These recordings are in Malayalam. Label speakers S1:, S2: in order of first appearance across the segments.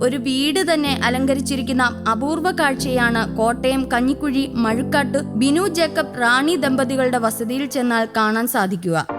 S1: ഒരു വീട് തന്നെ അലങ്കരിച്ചിരിക്കുന്ന അപൂർവ കാഴ്ചയാണ് കോട്ടയം കഞ്ഞിക്കുഴി മഴുക്കാട്ട് ബിനു ജേക്കബ് റാണി ദമ്പതികളുടെ വസതിയിൽ ചെന്നാൽ കാണാൻ സാധിക്കുക.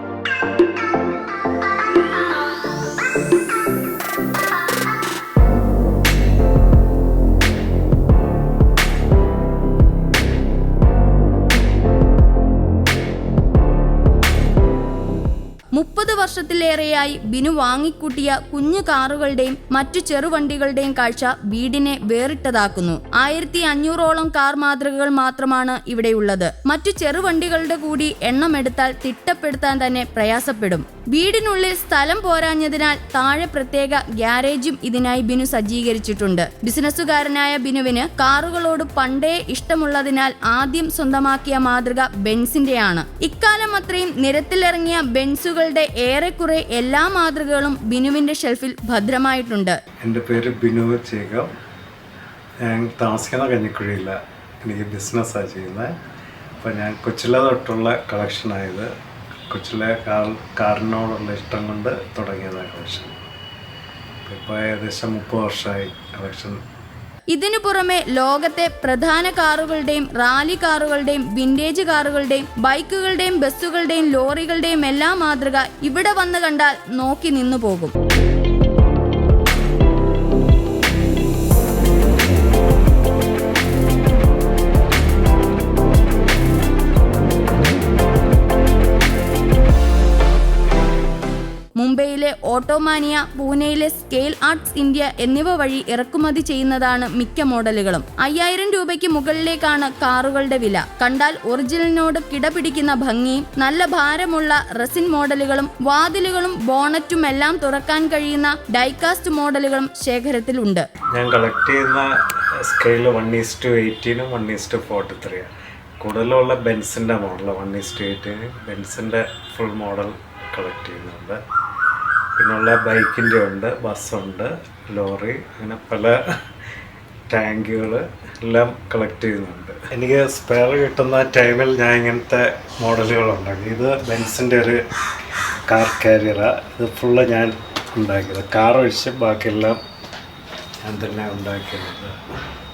S1: വർഷത്തിലേറെയായി ബിനു വാങ്ങിക്കൂട്ടിയ കുഞ്ഞു കാറുകളുടെയും മറ്റു ചെറുവണ്ടികളുടെയും കാഴ്ച വീടിനെ വേറിട്ടതാക്കുന്നു. ആയിരത്തി അഞ്ഞൂറോളം കാർ മാതൃകകൾ മാത്രമാണ് ഇവിടെയുള്ളത്. മറ്റു ചെറുവണ്ടികളുടെ കൂടി എണ്ണമെടുത്താൽ തിട്ടപ്പെടുത്താൻ തന്നെ പ്രയാസപ്പെടും. വീടിനുള്ളിൽ സ്ഥലം പോരാഞ്ഞതിനാൽ താഴെ പ്രത്യേക ഗ്യാരേജും ഇതിനായി ബിനു സജ്ജീകരിച്ചിട്ടുണ്ട്. ബിസിനസ്സുകാരനായ ബിനുവിന് കാറുകളോട് പണ്ടേ ഇഷ്ടമുള്ളതിനാൽ ആദ്യം സ്വന്തമാക്കിയ മാതൃക ബെൻസിന്റെയാണ്. ഇക്കാലം അത്രയും നിരത്തിലിറങ്ങിയ ബെൻസുകളുടെ ഏറെക്കുറെ എല്ലാ മാതൃകകളും ബിനുവിന്റെ ഷെൽഫിൽ ഭദ്രമായിട്ടുണ്ട്.
S2: എന്റെ പേര് ബിനു ചേകം ഞാൻ താമസിക്കുന്ന കഞ്ഞിക്കുഴിയില്ല എനിക്ക് ബിസിനസ്സാണ് ചെയ്യുന്നത് അപ്പോൾ ഞാൻ കൊച്ചില തൊട്ടുള്ള കളക്ഷനായത് കൊച്ചിലെ കാർ കാറിനോടുള്ള ഇഷ്ടം കൊണ്ട് തുടങ്ങിയതാണ് കളക്ഷൻ ഇപ്പോൾ ഏകദേശം മുപ്പത് വർഷമായി കളക്ഷൻ
S1: ഇതിനു പുറമെ ലോകത്തെ പ്രധാന കാറുകളുടെയും റാലി കാറുകളുടെയും വിന്റേജ് കാറുകളുടെയും ബൈക്കുകളുടെയും ബസ്സുകളുടെയും ലോറികളുടെയും എല്ലാ മാതൃക ഇവിടെ വന്നു കണ്ടാൽ നോക്കി നിന്നു പോകും. മുംബൈയിലെ ഓട്ടോമാനിയ പൂനെയിലെ സ്കെയിൽ ആർട്സ് ഇന്ത്യ എന്നിവ വഴി ഇറക്കുമതി ചെയ്യുന്നതാണ് മിക്ക മോഡലുകളും. അയ്യായിരം രൂപയ്ക്ക് മുകളിലേക്കാണ് കാറുകളുടെ വില. കണ്ടാൽ ഒറിജിനലിനോട് കിടപിടിക്കുന്ന ഭംഗിയും നല്ല ഭാരമുള്ള റെസിൻ മോഡലുകളും വാതിലുകളും ബോണറ്റും എല്ലാം തുറക്കാൻ കഴിയുന്ന ഡൈകാസ്റ്റ് മോഡലുകളും ശേഖരത്തിലുണ്ട്.
S2: ഞാൻ ചെയ്യുന്ന സ്കെയിൽ കൂടുതലുള്ള ബെൻസിന്റെ മോഡൽ വൺ ഈസ്റ്റ് ബെൻസിന്റെ ഫുൾ മോഡൽ കളക്ട് ചെയ്യുന്നുണ്ട്. പിന്നുള്ള ബൈക്കിന്റെ ഉണ്ട് ബസ്സുണ്ട് ലോറി അങ്ങനെ പല ടാങ്കുകൾ എല്ലാം കളക്ട് ചെയ്യുന്നുണ്ട്. എനിക്ക് സ്പെയർ കിട്ടുന്ന ടൈമിൽ ഞാൻ ഇങ്ങനത്തെ മോഡലുകൾ ഉണ്ടാക്കി ഇത് ബെൻസിന്റെ ഒരു കാർ കാരിയറാണ് ഇത് ഫുള്ള് ഞാൻ ഉണ്ടാക്കിയത്. കാർ ഒഴിച്ച് ബാക്കിയെല്ലാം ഞാൻ തന്നെ ഉണ്ടാക്കിയത്.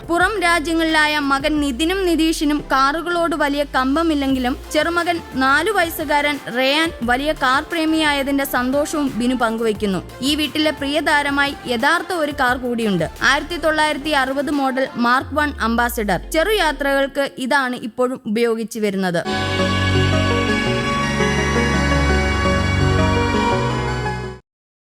S1: പുറം രാജ്യങ്ങളിലായ മകൻ നിതിനും നിതീഷിനും കാറുകളോട് വലിയ കമ്പമില്ലെങ്കിലും ചെറുമകൻ നാലു വയസ്സുകാരൻ റേയാൻ വലിയ കാർ പ്രേമിയായതിന്റെ സന്തോഷവും ബിനു പങ്കുവയ്ക്കുന്നു. ഈ വീട്ടിലെ പ്രിയതാരമായി യഥാർത്ഥ ഒരു കാർ കൂടിയുണ്ട്. ആയിരത്തി തൊള്ളായിരത്തി അറുപത് മോഡൽ മാർക്ക് വൺ അംബാസിഡർ. ചെറുയാത്രകൾക്ക് ഇതാണ് ഇപ്പോഴും ഉപയോഗിച്ചു വരുന്നത്.